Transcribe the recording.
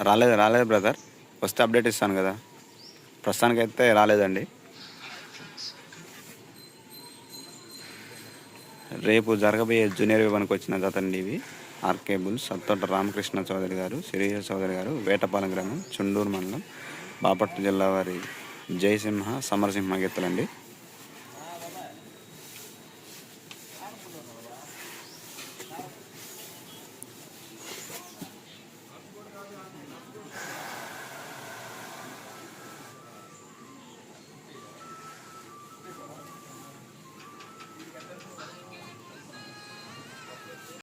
రాలేదు రాలేదు బ్రదర్ వస్తే అప్డేట్ ఇస్తాను కదా. ప్రస్తుతానికైతే రాలేదండి. రేపు జరగబోయే జూనియర్ విభానికి వచ్చిన జతండి ఇవి. ఆర్కే బుల్స్ సత్తోట రామకృష్ణ చౌదరి గారు శిరీష చౌదరి గారు వేటపాలెం గ్రామం చుండూరు మండలం బాపట్ల జిల్లా వారి జయసింహ సమరసింహ గీతలండి